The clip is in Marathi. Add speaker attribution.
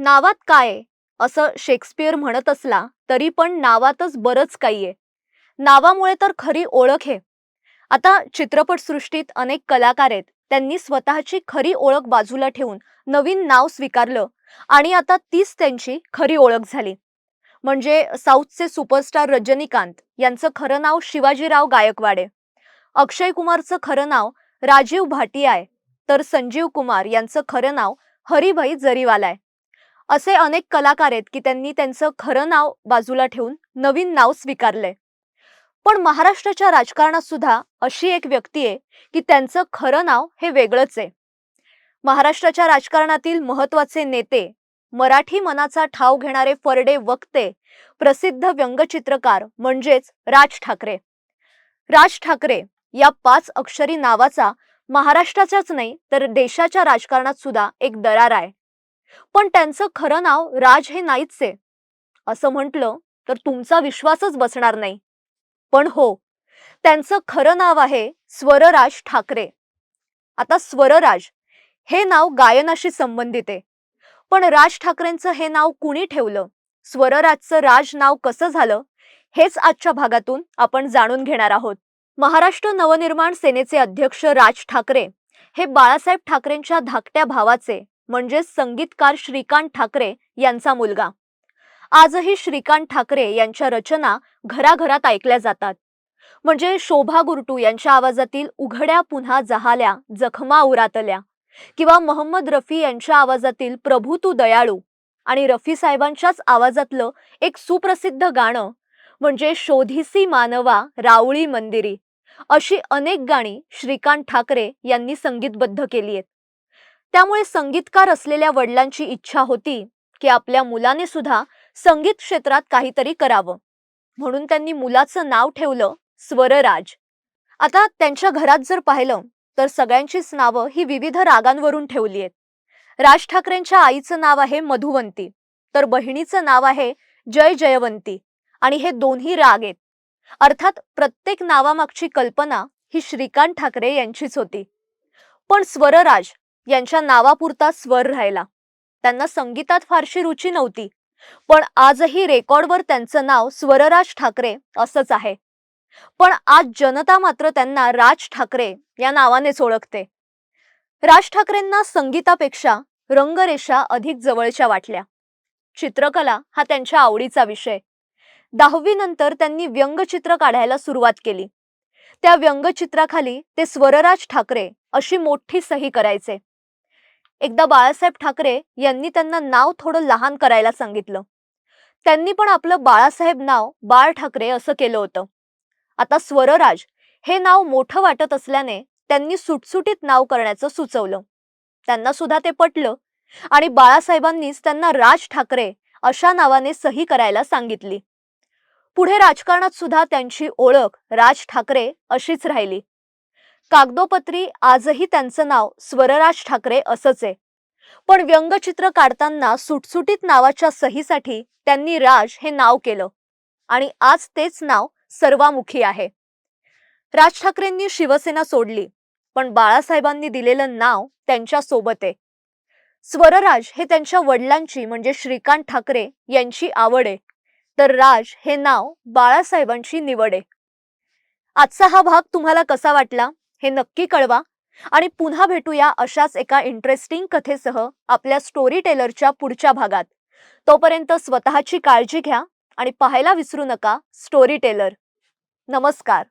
Speaker 1: नावात काय आहे? असं शेक्सपियर म्हणत असला तरी पण नावातच बरंच काही आहे. नावामुळे तर खरी ओळख आहे. आता चित्रपटसृष्टीत अनेक कलाकार आहेत. त्यांनी स्वतःची खरी ओळख बाजूला ठेवून नवीन नाव स्वीकारलं आणि आता तीच त्यांची खरी ओळख झाली. म्हणजे साऊथचे सुपरस्टार रजनीकांत यांचं खरं नाव शिवाजीराव गायकवाडे अक्षय कुमारचं खरं नाव राजीव भाटिया आहे. तर संजीव कुमार यांचं खरं नाव हरिभाई जरीवाला आहे. असे अनेक कलाकार आहेत की त्यांनी त्यांचं खरं नाव बाजूला ठेवून नवीन नाव स्वीकारलंय. पण महाराष्ट्राच्या राजकारणात सुद्धा अशी एक व्यक्ती आहे की त्यांचं खरं नाव हे वेगळंच आहे. महाराष्ट्राच्या राजकारणातील महत्त्वाचे नेते मराठी मनाचा ठाव घेणारे फरडे वक्ते प्रसिद्ध व्यंगचित्रकार म्हणजेच राज ठाकरे. राज ठाकरे या पाच अक्षरी नावाचा महाराष्ट्राच्याच नाही तर देशाच्या राजकारणात सुद्धा एक दरार आहे. पण त्यांचं खरं नाव राज हे नाहीच आहे असं म्हटलं तर तुमचा विश्वासच बसणार नाही. पण हो त्यांचं खरं नाव आहे स्वरराज ठाकरे. आता स्वरराज हे नाव गायनाशी संबंधित आहे. पण राज ठाकरेंचं हे नाव कुणी ठेवलं? स्वरराजचं राज नाव कसं झालं? हेच आजच्या भागातून आपण जाणून घेणार आहोत. महाराष्ट्र नवनिर्माण सेनेचे अध्यक्ष राज ठाकरे हे बाळासाहेब ठाकरेंच्या धाकट्या भावाचे म्हणजेच संगीतकार श्रीकांत ठाकरे यांचा मुलगा. आजही श्रीकांत ठाकरे यांच्या रचना घराघरात ऐकल्या जातात. म्हणजे शोभा गुरटू यांच्या आवाजातील उघड्या पुन्हा जहाल्या जखमा उरातल्या किंवा मोहम्मद रफी यांच्या आवाजातील प्रभू तू दयाळू आणि रफी साहेबांच्याच आवाजातलं एक सुप्रसिद्ध गाणं म्हणजे शोधिसी मानवा रावळी मंदिरी अशी अनेक गाणी श्रीकांत ठाकरे यांनी संगीतबद्ध केली आहेत. त्यामुळे संगीतकार असलेल्या वडिलांची इच्छा होती की आपल्या मुलाने सुद्धा संगीत क्षेत्रात काहीतरी करावं. म्हणून त्यांनी मुलाचं नाव ठेवलं स्वरराज. आता त्यांच्या घरात जर पाहिलं तर सगळ्यांचीच नावं ही विविध रागांवरून ठेवली आहेत. राज ठाकरेंच्या आईचं नाव आहे मधुवंती तर बहिणीचं नाव आहे जय जयवंती आणि हे दोन्ही राग आहेत. अर्थात प्रत्येक नावामागची कल्पना ही श्रीकांत ठाकरे यांचीच होती. पण स्वरराज यांच्या नावापुरता स्वर राहिला. त्यांना संगीतात फारशी रुची नव्हती पण आजही रेकॉर्डवर त्यांचं नाव स्वरराज ठाकरे असंच आहे. पण आज जनता मात्र त्यांना राज ठाकरे या नावानेच ओळखते. राज ठाकरेंना संगीतापेक्षा रंगरेषा अधिक जवळच्या वाटल्या. चित्रकला हा त्यांच्या आवडीचा विषय. दहावीनंतर त्यांनी व्यंगचित्र काढायला सुरुवात केली. त्या व्यंगचित्राखाली ते स्वरराज ठाकरे अशी मोठी सही करायचे. एकदा बाळासाहेब ठाकरे यांनी त्यांना नाव थोडं लहान करायला सांगितलं. त्यांनी पण आपलं बाळासाहेब नाव बाळ ठाकरे असं केलं होतं. आता स्वरराज हे नाव मोठं वाटत असल्याने त्यांनी सुटसुटीत नाव करण्याचं सुचवलं. त्यांना सुद्धा ते पटलं आणि बाळासाहेबांनीच त्यांना राज ठाकरे अशा नावाने सही करायला सांगितली. पुढे राजकारणात सुद्धा त्यांची ओळख राज ठाकरे अशीच राहिली. कागदोपत्री आजही त्यांचं नाव स्वरराज ठाकरे असंच आहे. पण व्यंगचित्र काढताना सुटसुटीत नावाच्या सहीसाठी त्यांनी राज हे नाव केलं. आणि आज तेच नाव सर्वामुखी आहे. राज ठाकरेंनी शिवसेना सोडली पण बाळासाहेबांनी दिलेलं नाव त्यांच्यासोबत आहे. स्वरराज हे त्यांच्या वडिलांची म्हणजे श्रीकांत ठाकरे यांची आवड आहे. तर राज हे नाव बाळासाहेबांची निवड आहे. आजचा हा भाग तुम्हाला कसा वाटला? हे नक्की कळवा. आणि पुन्हा भेटूया अशाच एका इंटरेस्टिंग कथेसह आपल्या स्टोरी टेलरच्या पुढच्या भागात. तोपर्यंत स्वतःची काळजी घ्या आणि पाहायला विसरू नका स्टोरी टेलर नमस्कार.